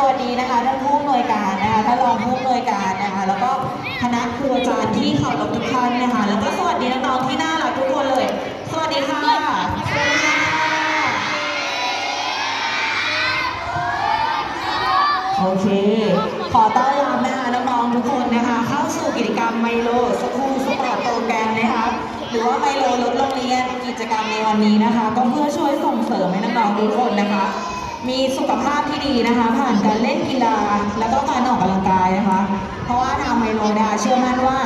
สวัสดีนะคะท่านผู้อำนวยการนะคะท่านรองผู้อำนวยการนะคะ แล้วก็คณะครูอาจารย์ที่เคารพทุกท่านนะคะ แล้วก็สวัสดีน้องๆที่น่ารักทุกคนเลยสวัสดีค่ะสวัสดีค่ะโอเค ขอต้อนรับนะคะน้องๆทุกคนนะคะ เข้าสู่กิจกรรมไมโลสคูลสปอร์ตโปรแกรมนะคะหรือว่าไมโลลดโรงเรียนกิจกรรมในวันนี้นะคะ ก็เพื่อช่วยส่งเสริมให้น้องๆทุกคนนะคะ มีสุขภาพที่ดีนะคะ ผ่านการเล่นกีฬาแล้วก็การออกกำลังกายนะคะ เพราะว่าทางไมโลนะคะเชื่อมั่นว่า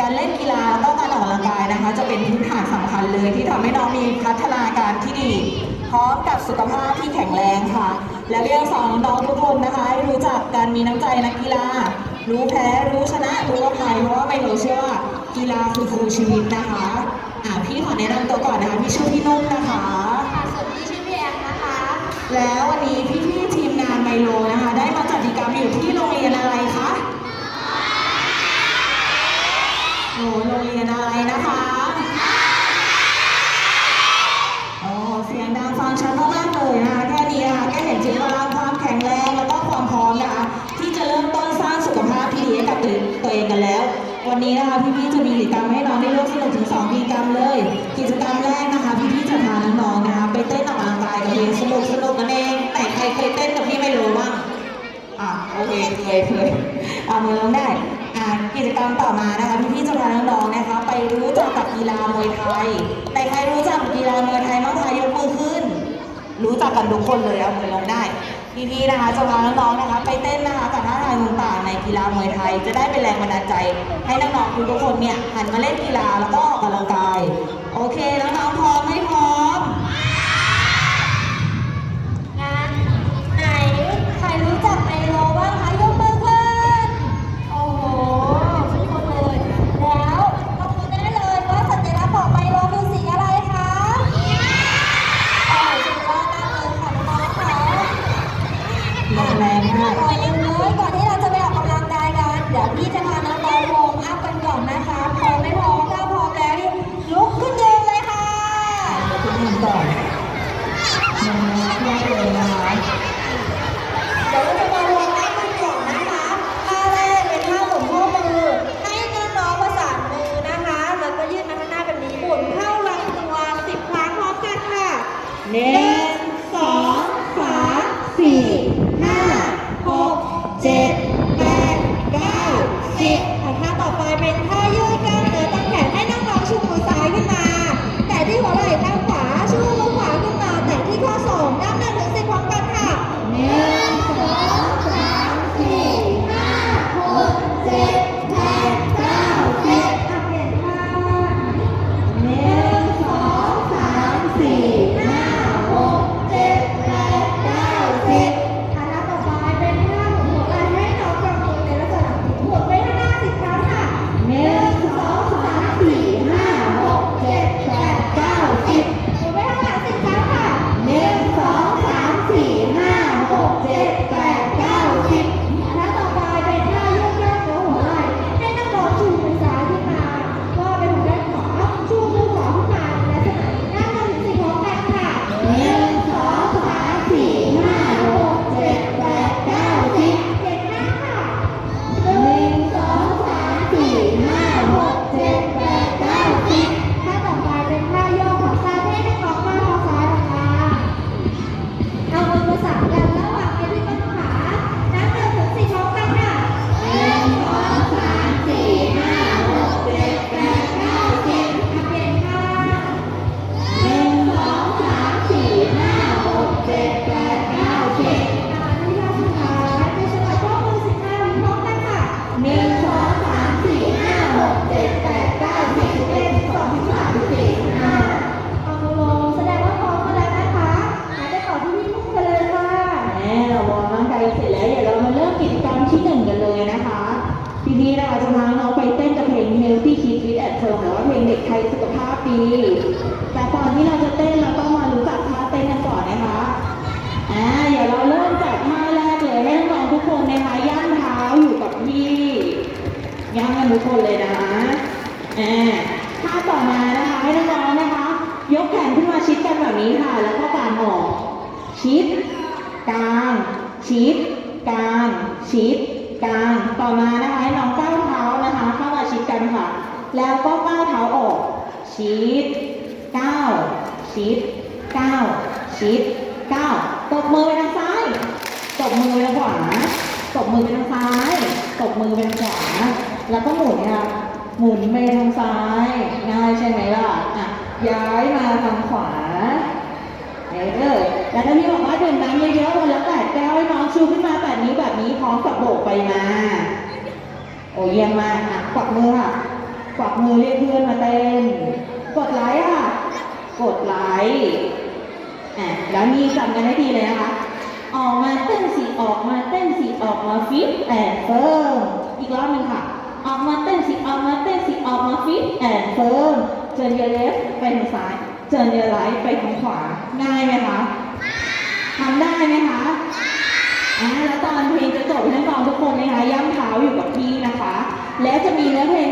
การเล่นกีฬาแล้วก็การออกกำลังกายนะคะ จะเป็นพื้นฐานสำคัญเลยที่ทำให้น้องมีพัฒนาการที่ดี พร้อมกับสุขภาพที่แข็งแรงค่ะ และเรียกสอนน้องทุกคนนะคะให้รู้จักการมีน้ำใจนักกีฬารู้แพ้รู้ชนะรู้อภัยเพราะว่าไมโลเชื่อว่ากีฬาคือครูชีวิตนะคะอะพี่ขอแนะนำตัวก่อนนะคะพี่ชื่อพี่นุ่มนะ แล้ววันนี้พี่ๆทีมงานไมโลนะคะ ได้มาจัดกิจกรรมอยู่ที่โรงเรียนอะไรคะโอ้โรงเรียนอะไรนะคะ เคเคยเคยเอามือลงได้อะกิจกรรมต่อมานะคะพี่ๆจะพาน้องๆนะคะ ไปรู้จักกับกีฬามวยไทยแต่ใครรู้จักกีฬามวยไทยบ้างคะยกมือขึ้น รู้จักกันทุกคนเลยเอามือลงได้พี่ๆนะคะจะพาน้องๆนะคะ ไปเต้นนะคะกับท่าทางต่างๆในกีฬามวยไทย จะได้เป็นแรงบันดาลใจ ให้น้องๆทุกคนเนี่ยหันมาเล่นกีฬาแล้วก็ออกกำลังกาย โอเคน้องๆพร้อมไหมพร้อม งานไหนใครรู้จักไมโลบ้างคะยกมือขึ้น โอ้โหทุกคนเลย แล้วตอบได้เลยว่าสัญลักษณ์ของไมโลคือสีอะไรคะโอ้สุดยอดมากเลยค่ะน้องๆค่ะ แนี้ค่ะ แล้วก็กางออก ชิดกลาง ชิดกลาง ชิดกลาง ต่อมานะคะให้น้องก้าวเท้านะคะ เข้ามาชิดกันค่ะ แล้วก็ก้าวเท้าออก ชิดก้าวชิดก้าวชิดก้าวตบมือไปทางซ้ายตบมือไปทางขวาตบมือไปทางซ้ายตบมือไปทางขวา แล้วก็หมุนค่ะหมุนไปทางซ้ายง่ายใช่ไหมล่ะอะย้ายมาทางขวา เออแล้วถ้าพี่บอกว่าดื่มน้ำเยอะๆวันละแปดแก้วให้น้องชูขึ้นมาแบบนี้แบบนี้พร้อมกับโบกไปมา โอ้เยี่ยมมากอะกวักมือค่ะกวักมือเรียกเพื่อนมาเต้น กดไลค์ค่ะ กดไลค์อะแล้วนี่จำกันให้ดีเลยนะคะออกมาเต้นสิออกมาเต้นสิออกมาฟิตแอนเฟิร์มอีกรอบหนึ่งค่ะ ออกมาเต้นสิออกมาเต้นสิออกมาฟิตแอนเฟิร์มเจนเยเลฟไปทางซ้าย เจนเยไลท์ไปทางขวาง่ายไหมคะทำได้ไหมคะอ่าแล้วตอนเพลงจะจบให้น้องทุกคนนะคะย่ำเท้าอยู่กับที่นะคะ และจะมีเนื้อเพลง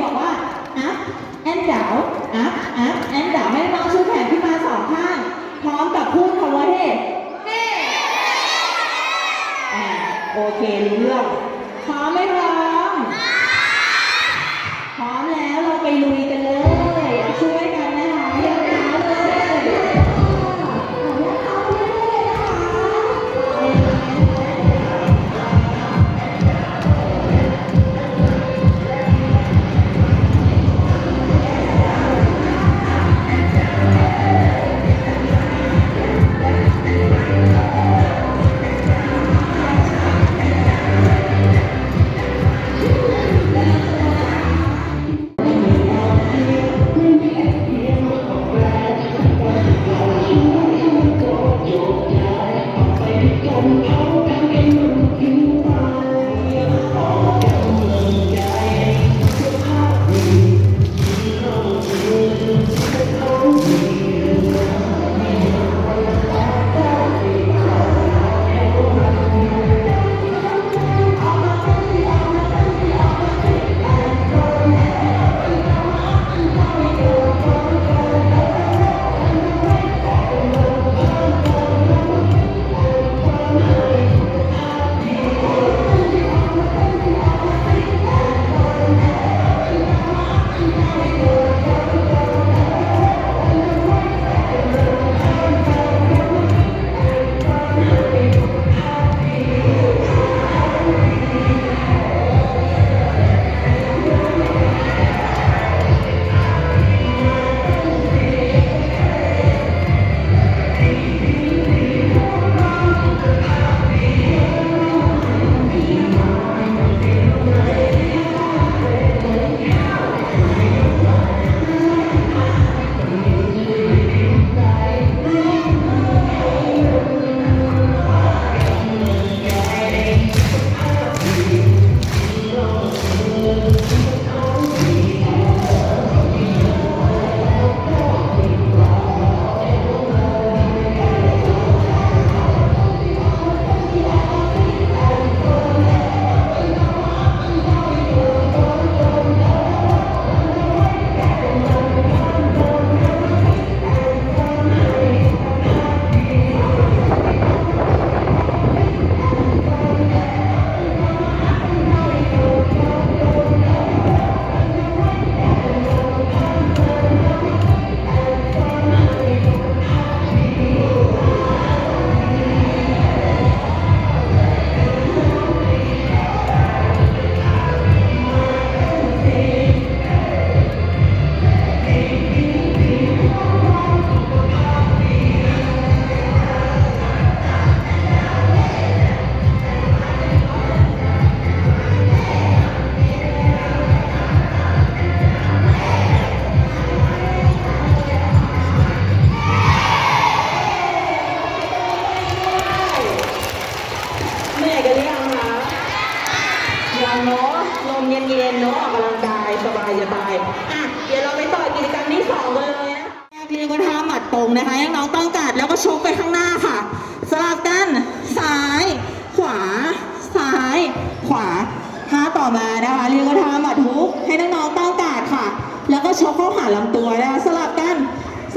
แล้วก็ชกเข้าหาลำตัวนะคะสลับกัน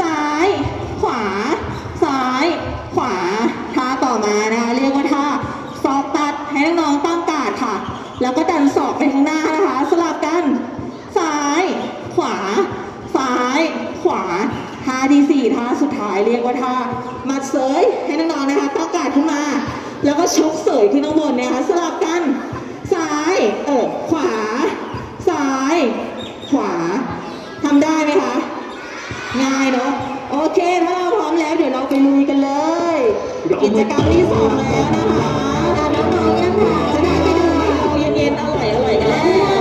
ซ้าย ขวา ซ้าย ขวาท่าต่อมานะคะเรียกว่าท่าสอกตัดให้น้องๆตั้งกาดค่ะ แล้วก็ดันสอกไปข้างหน้านะคะ สลับกัน ซ้าย ขวา ซ้าย ขวาท่าที่สี่ท่าสุดท้ายเรียกว่าท่ามัดเสยให้น้องๆนะคะตั้งกาดขึ้นมา แล้วก็ชกเสยที่ข้างบนนะคะสลับกัน ซ้ายเเนาะโอเคถ้าเราพร้อมแล้วเดี๋ยวเราไปลุยกันเลย กิจกรรมที่สองแล้วนะคะน้องๆยังค่ะจะได้ไปดูเราเย็นๆอร่อยๆกันแล้ว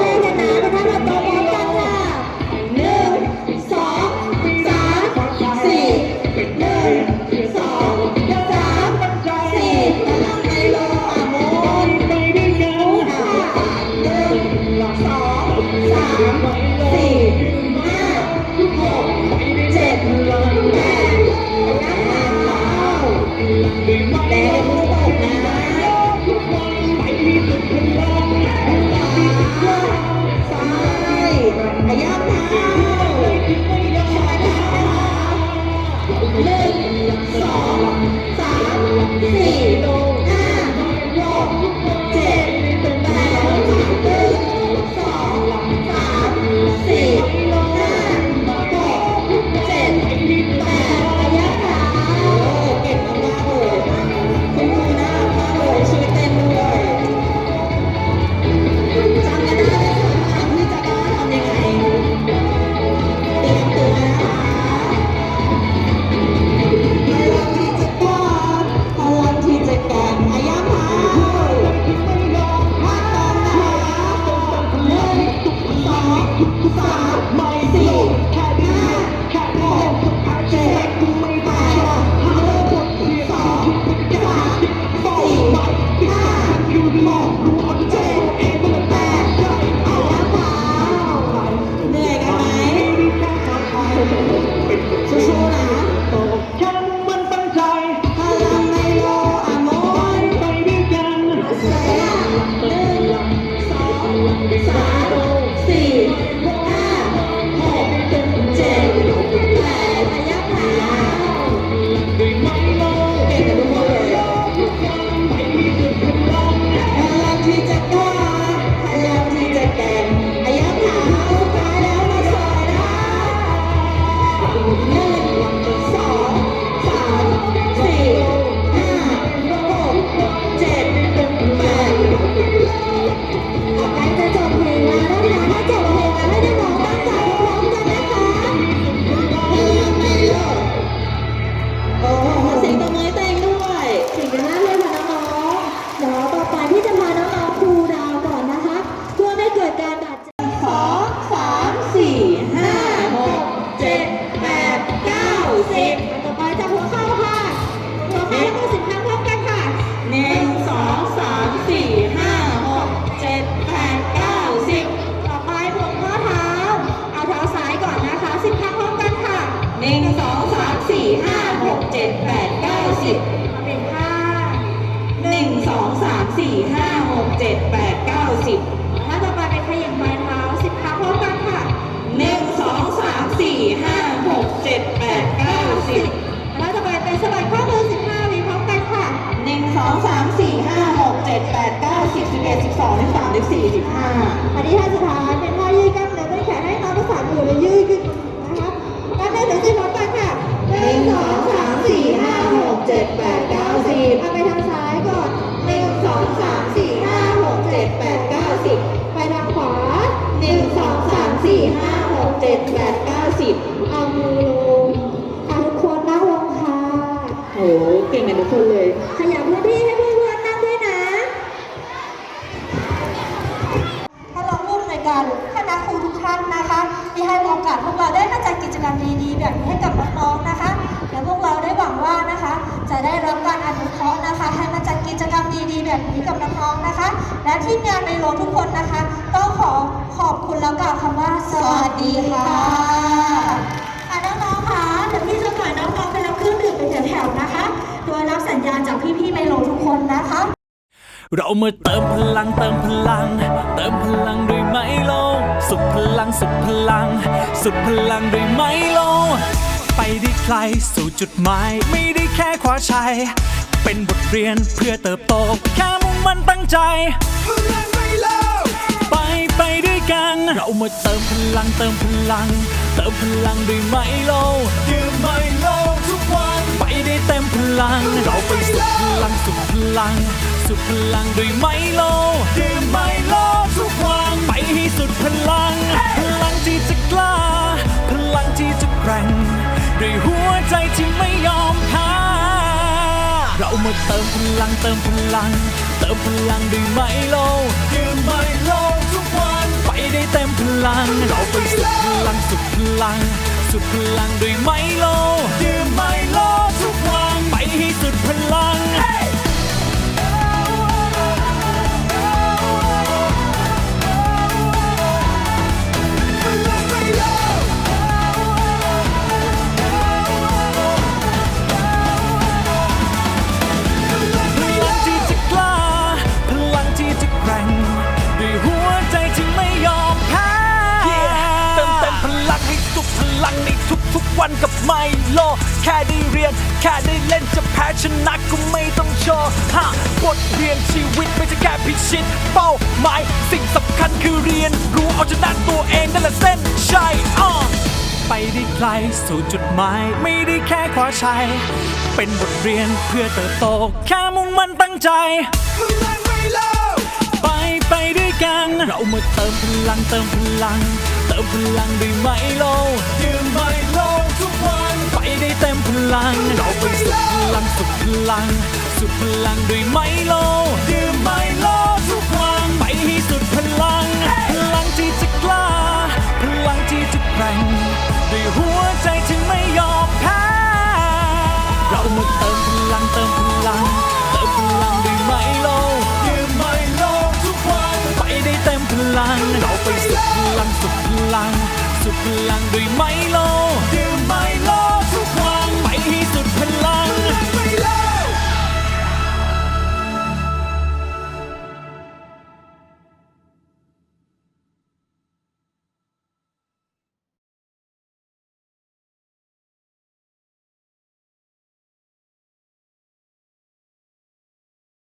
เรามาเติมพลังเติมพลัง เติมพลังด้วยไมโล สุดพลังสุดพลัง สุดพลังด้วยไมโล ไปได้ไกลสู่จุดหมาย ไม่ได้แค่คว้าชัย เป็นบทเรียนเพื่อเติบโต แค่มุ่งมั่นตั้งใจ พลังไมโล ไปไปด้วยกัน เรามาเติมพลังเติมพลัง เติมพลังด้วยไมโลดื่มไมโล ลัง เราไปสุดพลังสุดพลัง สุดพลังด้วยไมโลดื่มไมโลทุกวันไปให้สุดพลัง พลังที่จะกล้า พลังที่จะแกร่งด้วยหัวใจที่ไม่ยอมแพ้เรามาเติมพลังเติมพลัง เติมพลังด้วยไมโลดื่มไมโลทุกวันไปได้เต็มพลัง เราไปสุดพลังสุดพลัง สุดพลังด้วยไมโลดื่มไมโลทุกวันไป ให้สุดพลัง แค่ได้เล่นจะแพ้ชนะก็ไม่ต้องโชว์ฮะบทเรียนชีวิตไม่ใช่แค่พิชิต เป้าหมายสิ่งสำคัญคือเรียน รู้เอาชนะตัวเองนั่นแหละเส้นชัยอะไปได้ไกลสู่จุดหมาย ไม่ได้แค่คว้าชัย เป็นบทเรียนเพื่อเติบโต แค่มุ่งมั่นตั้งใจ ไปไปด้วยกัน เรามาเติมพลังเติมพลัง เติมพลังด้วยไมโลดื่มไมโลทุกวัน ไปได้เต็มพลัง เราไปสุดพลังสุดพลัง สุดพลังด้วยไมโลดื่มไมโลทุกวันไปให้สุดพลัง พลังที่จะกล้า พลังที่จะแกร่งด้วยหัวใจที่ไม่ยอมแพ้เรามาเติมพลังเติมพลังเติมพลังด้วยไมโลดื่มไมโลทุกวันไปได้เต็มพลัง เราไปสุดพลังสุดพลัง สุดพลังด้วยไมโล